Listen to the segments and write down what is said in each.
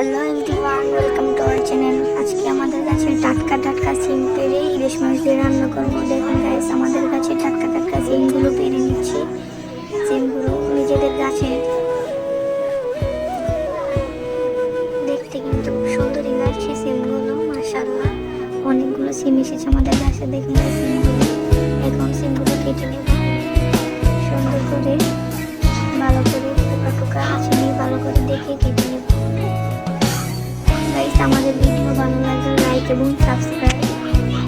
Hello everyone, welcome to our channel. আজকে আমাদের কাছে টাটকা টাটকা সিম পেরে ইলিশ মাছ দিয়ে রান্না করব। দেখুন গাইস আমাদের কাছে টাটকা টাটকা সিমগুলো পেরে নিচ্ছি। সিমগুলো নিজেদের গাছে দেখতে কিন্তু খুব সুন্দরই লাগছে সিমগুলো, মাশাআল্লাহ। অনেকগুলো সিম এসেছে আমাদের গাছে দেখুন সিমগুলো। এখন সিমগুলো কেটে নেব। সুন্দর করে, ভালো করে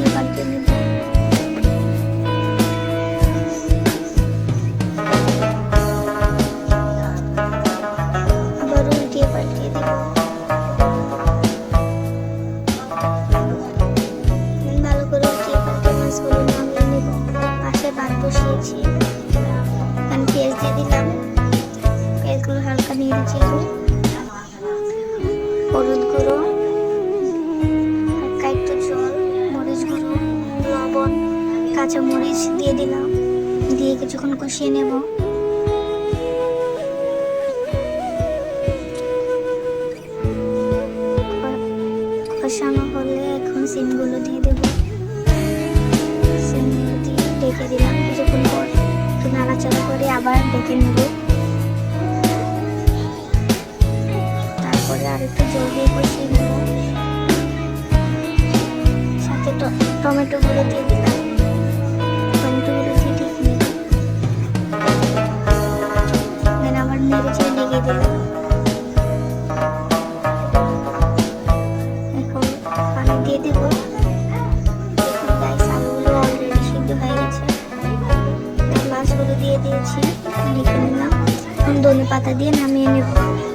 উল্টিয়ে পাল্টে নেব আবার করে মাছগুলো নামিয়ে পাশে ভাত বসিয়েছি এখানে পেঁয়াজ দিয়ে দিলাম, পেঁয়াজগুলো হালকা নেড়ে চেড়ে, হলুদ গুঁড়ো কাঁচা মরিচ দিয়ে দিলাম। দিয়ে কিছুক্ষণ কষিয়ে নেব। কষানো হলে এখন সিমগুলো দিয়ে দেবো। সিমগুলো দিয়ে ডেকে দিলাম কিছুক্ষণ পর। একটু নাড়াচাড়া করে আবার ডেকে নেব। তারপরে আর একটু জল দিয়ে কষিয়ে নেব। সাথে ট- টমেটোগুলো দিয়ে দিলাম। ধনে পাতা দিয়ে নামিয়ে নেব।